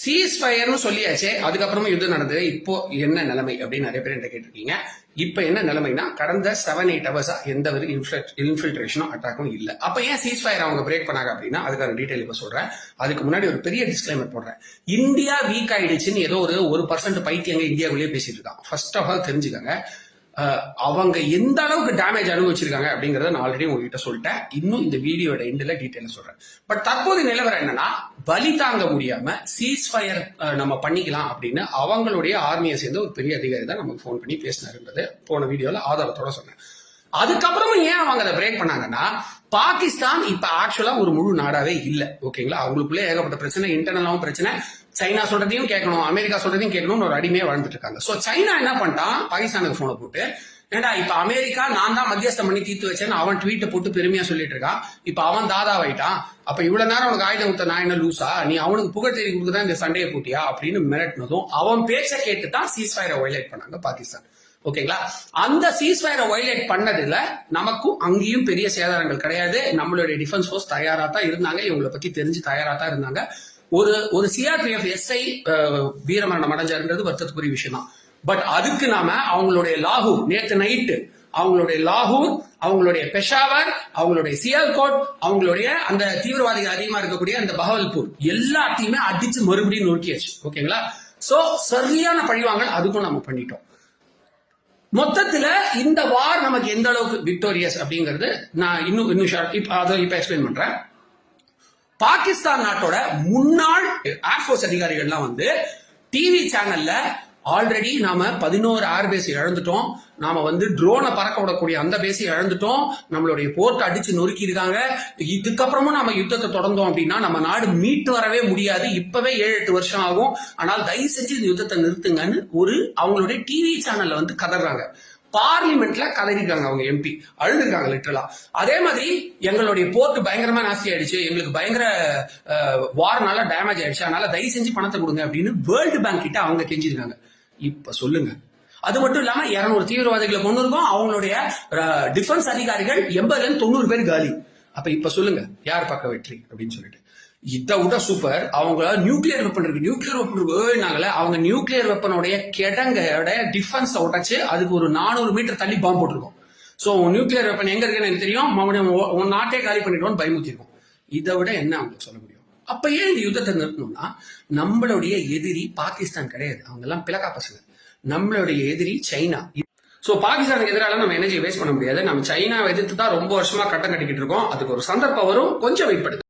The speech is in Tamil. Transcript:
சீஸ் ஃபயர்னு சொல்லியாச்சே. அதுக்கப்புறமா யுத்தம் நடந்தது. இப்போ என்ன நிலைமை அப்படின்னு நிறைய பேர் என்கிட்ட கேட்டிருக்கீங்க. இப்போ என்ன நிலைமைனா கடந்த செவன் எயிட் ஹவர்ஸா எந்த ஒரு இன்ஃபில்ட்ரேஷனும் அட்டாக்கும் இல்லை. அப்ப ஏன் சீஸ் ஃபயர் அவங்க பிரேக் பண்ணாங்க அப்படின்னா அதுக்கான டீடைல் இப்போ சொல்றேன். அதுக்கு முன்னாடி ஒரு பெரிய டிஸ்க்ளைமர் போடுறேன். இந்தியா வீக் ஆயிடுச்சுன்னு ஏதோ ஒரு ஒரு பர்சன்ட் பைத்தியங்க இந்தியாவுக்குள்ளேயே பேசிட்டு இருக்கான் ஃபர்ஸ்ட் ஆஃப் ஆல் தெரிஞ்சுக்கங்க. அவங்க எந்த அளவுக்கு டேமேஜ் அனுபவிச்சிருக்காங்க அப்படிங்கறத நான் ஆல்ரெடி உங்ககிட்ட சொல்லிட்டேன். இன்னும் இந்த வீடியோட எண்டில் டீட்டெயில் சொல்றேன். பட் தற்போது நிலவரம் என்னன்னா பலி தாங்க முடியாம சீஸ் ஃபயர் நம்ம பண்ணிக்கலாம் அப்படின்னு அவங்களுடைய ஆர்மியை சேர்ந்த ஒரு பெரிய அதிகாரி தான் நமக்கு ஃபோன் பண்ணி பேசினாருன்றது போன வீடியோல ஆதாரத்தோட சொன்னேன். அதுக்கப்புறமும் ஏன் அவங்க அதை பிரேக் பண்ணாங்கன்னா பாகிஸ்தான் இப்ப ஆக்சுவலா ஒரு முழு நாடாவே இல்லை. ஓகேங்களா அவங்களுக்குள்ளே ஏகப்பட்ட பிரச்சனை இன்டர்னலாவும் பிரச்சனை. சைனா சொல்றதையும் கேட்கணும் அமெரிக்கா சொல்றதையும் கேட்கணும்னு ஒரு அடிமையா வாழ்ந்துட்டு இருக்காங்க. சோ சைனா என்ன பண்ணிட்டான்? பாகிஸ்தானுக்கு போனை போட்டு ஏண்டா இப்ப அமெரிக்கா நான் தான் மத்தியஸ்தம் பண்ணி தீர்த்து வச்சேன்னு அவன் ட்வீட்டை போட்டு பெருமையா சொல்லிட்டு இருக்கான். இப்ப அவன் தாதாவாயிட்டான். அப்ப இவ்வளவு நேரம் உனக்கு ஆயுதம் கொடுத்த நான் என்ன லூசா நீ அவனுக்கு புகழ் தேடி கொடுக்குதான் இந்த சண்டையை கூட்டியா அப்படின்னு மிரட்டினதும் அவன் பேச்சை கேட்டு தான் சீஸ் ஃபயரை வயலேட் பண்ணாங்க பாகிஸ்தான். ஓகேங்களா? அந்த சீஸ்ஃபயரை வயலேட் பண்ணதுல நமக்கும் அங்கேயும் பெரிய சேதாரங்கள் கிடையாது. நம்மளுடைய டிஃபென்ஸ் ஃபோர்ஸ் தயாரா தான் இருந்தாங்க. இவங்களை பத்தி தெரிஞ்சு தயாரா தான் இருந்தாங்க. ஒரு ஒரு சிஆர்பிஎஃப் எஸ்ஐ வீரமரணம் அடைஞ்சாருன்றது வருத்தத்துக்குரிய விஷயம் தான் பட் அதுக்கு நாம அவங்களுடைய லாகூர் நேத்து நைட்டு அவங்களுடைய லாகூர் அவங்களுடைய பெஷாவர் அவங்களுடைய சியால்கோட் அவங்களுடைய அந்த தீவிரவாதிகள் அதிகமா இருக்கக்கூடிய அந்த பகவல்பூர் எல்லாத்தையுமே அடிச்சு மறுபடியும் நொறுக்கியாச்சு. ஓகேங்களா? சோ சரியான பழிவாங்கல் அதுக்கும் நம்ம பண்ணிட்டோம். மொத்தத்துல இந்த வார் நமக்கு எந்த அளவுக்கு விக்டோரியஸ் அப்படிங்கிறது நான் இன்னும் இன்னும் இப்ப அதை இப்ப எக்ஸ்பிளைன் பண்றேன். பாகிஸ்தான் நாட்டோட முன்னாள் ஏர்ஃபோர்ஸ் அதிகாரிகள்லாம் வந்து டிவி சேனல்ல ஆல்ரெடி நாம பதினோரு ஏர்பேஸ் இழந்துட்டோம். நாம வந்து ட்ரோனை பறக்க விடக்கூடிய அந்த பேஸை இழந்துட்டோம். நம்மளுடைய போர்ட்டை அடிச்சு நொறுக்கி இருக்காங்க இதுக்கப்புறமும் நம்ம யுத்தத்தை தொடர்ந்தோம் அப்படின்னா நம்ம நாடு மீட்டு வரவே முடியாது. இப்பவே ஏழு எட்டு வருஷம் ஆகும். ஆனால் தயவு செஞ்சு இந்த யுத்தத்தை நிறுத்துங்கன்னு ஒரு அவங்களுடைய டிவி சேனல்ல வந்து கதறாங்க. பார்லிமெண்ட்ல கதறிருக்காங்க அவங்க எம்பி அழுதுருக்காங்க லிட்டரலா அதே மாதிரி எங்களுடைய போர்ட் பயங்கரமா நாஸ்தி ஆயிடுச்சு. எங்களுக்கு பயங்கர வார்னால டேமேஜ் ஆயிடுச்சு. அதனால தயவு செஞ்சு பணத்தை கொடுங்க அப்படின்னு வேர்ல்டு பேங்க் கிட்ட அவங்க கெஞ்சிருக்காங்க. இப்ப சொல்லுங்க. அது மட்டும் இல்லாம இருநூறு தீவிரவாதிகளை கொண்டு இருக்கோம் அவங்களுடைய டிஃபென்ஸ் அதிகாரிகள் எண்பதுல இருந்து தொண்ணூறு பேர் காலி. அப்ப இப்ப சொல்லுங்க யார் பக்கம் வெற்றி அப்படின்னு சொல்லிட்டு. இதை விட சூப்பர் அவங்க நியூக்ளியர் வெப்பன் இருக்கு. நியூக்ளியர் வெப்பன் இருக்கு. அவங்க நியூக்ளியர் வெப்பனுடைய கிடங்கோட டிஃபென்ஸை உடைச்சு அதுக்கு ஒரு நானூறு மீட்டர் தள்ளி பாம்பு போட்டிருக்கோம். ஸோ நியூக்ளியர் வெப்பன் எங்க இருக்குன்னு எனக்கு தெரியும். மறுபடியும் உன் நாட்டே காலி பண்ணிடுவோம் பயமுத்திருக்கோம் இதை விட என்ன அவங்களுக்கு சொல்ல முடியும்? அப்ப ஏன் இந்த யுத்தத்தை நிறுத்தணும்னா நம்மளுடைய எதிரி பாகிஸ்தான் கிடையாது. அவங்க எல்லாம் பிளக்கா பசங்க. நம்மளுடைய எதிரி சைனா. சோ பாகிஸ்தானுக்கு எதிரால நம்ம எனர்ஜி வேஸ்ட் பண்ண முடியாது. நம்ம சைனாவை எதிர்த்து தான் ரொம்ப வருஷமா கட்டம் கட்டிக்கிட்டு இருக்கோம். அதுக்கு ஒரு சந்தர்ப்பம் வரும். கொஞ்சம் வெயிட் பண்ணுங்க.